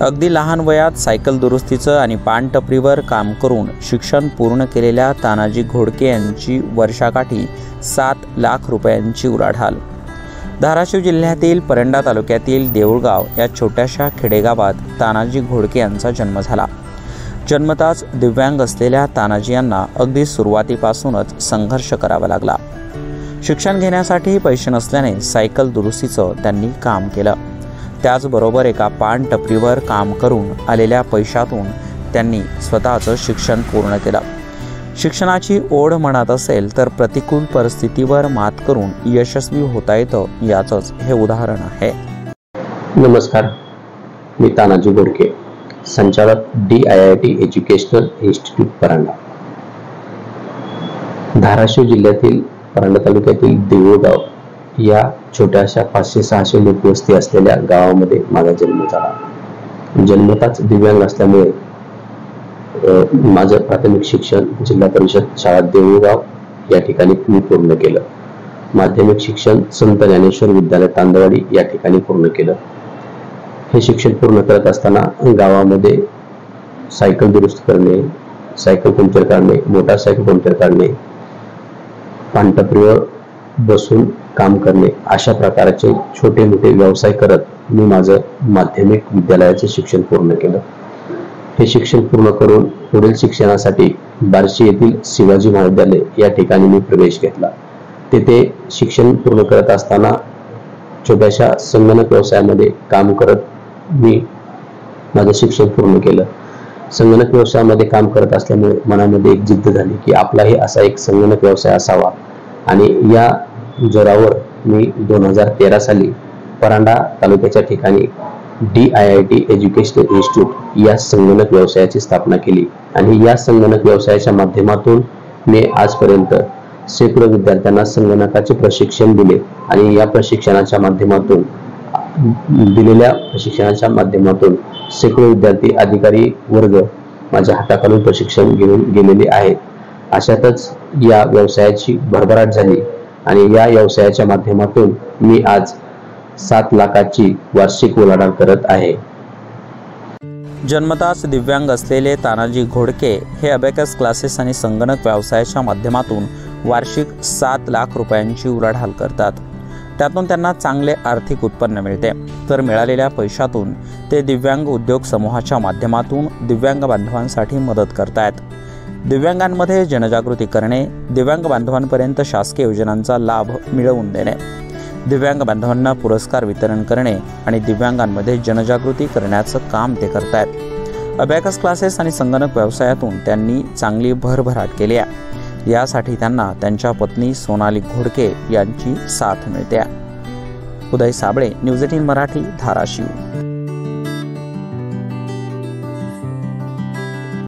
अगदी लहान वयात सायकल दुरुस्तीचं आणि पानटपरीवर काम करून शिक्षण पूर्ण केलेल्या तानाजी घोडके यांची वर्षाकाठी सात लाख रुपयांची उलाढाल. धाराशिव जिल्ह्यातील परंडा तालुक्यातील देऊळगाव या छोट्याशा खेडेगावात तानाजी घोडके यांचा जन्म झाला. जन्मताच दिव्यांग असलेल्या तानाजी यांना अगदी सुरुवातीपासूनच संघर्ष करावा लागला. शिक्षण घेण्यासाठी पैसे नसल्याने सायकल दुरुस्तीचं त्यांनी काम केलं. त्याचबरोबर एका पान टपरीवर काम करून आलेल्या पैशातून त्यांनी स्वतःचं शिक्षण पूर्ण केलं. शिक्षणाची ओढ म्हणत असेल तर प्रतिकूल परिस्थितीवर मात करून यशस्वी होता येतं याचंच हे उदाहरण आहे. नमस्कार. मी तानाजी बोडके संचालक D I I T educational institute Paranda. Dharashiv जिल्ह्यातील परांडा तालुक्यातील देऊळगाव या छोट्याशा पाचशे सहाशे लोकवस्ती असलेल्या गावामध्ये माझा जन्म झाला. जन्मताच दिव्यांग असल्यामुळे माझं प्राथमिक शिक्षण जिल्हा परिषद शाळा देऊळगाव या ठिकाणी मी पूर्ण केलं. माध्यमिक शिक्षण संत ज्ञानेश्वर विद्यालय तांदवाडी या ठिकाणी पूर्ण केलं. हे शिक्षण पूर्ण करत असताना गावामध्ये सायकल दुरुस्त करणे सायकल पंक्चर काढणे मोटारसायकल पंक्चर काढणे पानटपरीवर बसून काम करणे अशा प्रकारचे छोटे मोठे व्यवसाय करत मी माझं माध्यमिक विद्यालयाचे शिक्षण पूर्ण केलं. हे शिक्षण पूर्ण करून पुढील शिक्षणासाठी बार्शी येथील शिवाजी महाविद्यालय या ठिकाणी मी प्रवेश घेतला. तेथे शिक्षण पूर्ण करत असताना छोट्याशा संगणक व्यवसायामध्ये काम करत मी माझं शिक्षण पूर्ण केलं. संगणक व्यवसायामध्ये काम करत असल्यामुळे मनामध्ये एक जिद्द झाली की आपलाही असा एक संगणक व्यवसाय असावा आणि या जोरावर मी दोन हजार तेरा साली परांडा तालुक्याच्या ठिकाणी D I I T educational institute या संगणक व्यवसायाची स्थापना केली. आणि या संगणक व्यवसायाच्या माध्यमातून मी आजपर्यंत शेकडो विद्यार्थ्यांना संगणकाचे प्रशिक्षण दिले. आणि या प्रशिक्षणाच्या माध्यमातून दिलेल्या प्रशिक्षणाच्या माध्यमातून शेकडो विद्यार्थी अधिकारी वर्ग माझ्या हाताखालून प्रशिक्षण घेऊन गेलेले आहेत. अशातच या व्यवसायाची भरभराट झाली. आणि या व्यवसायाच्या माध्यमातून मी आज सात लाखाची वार्षिक उलाढाल करत आहे. जन्मतास दिव्यांग असलेले तानाजी घोडके हे अबेकस क्लासेस आणि संगणक व्यवसायाच्या माध्यमातून वार्षिक सात लाख रुपयांची उलाढाल करतात. त्यातून त्यांना चांगले आर्थिक उत्पन्न मिळते. तर मिळालेल्या पैशातून ते दिव्यांग उद्योग समूहाच्या माध्यमातून दिव्यांग बांधवांसाठी मदत करतायत. दिव्यांगांमध्ये जनजागृती करणे दिव्यांग बांधवांपर्यंत शासकीय योजनांचा लाभ मिळवून देणे. दिव्यांग बांधवांना पुरस्कार वितरण करणे आणि दिव्यांगांमध्ये जनजागृती करण्याचं काम ते करत आहेत अबॅकस क्लासेस आणि संगणक व्यवसायातून त्यांनी चांगली भरभराट केली आहे. यासाठी त्यांना त्यांच्या पत्नी सोनाली घोडके यांची साथ मिळते उदय साबळे न्यूज एटीन मराठी धाराशिव.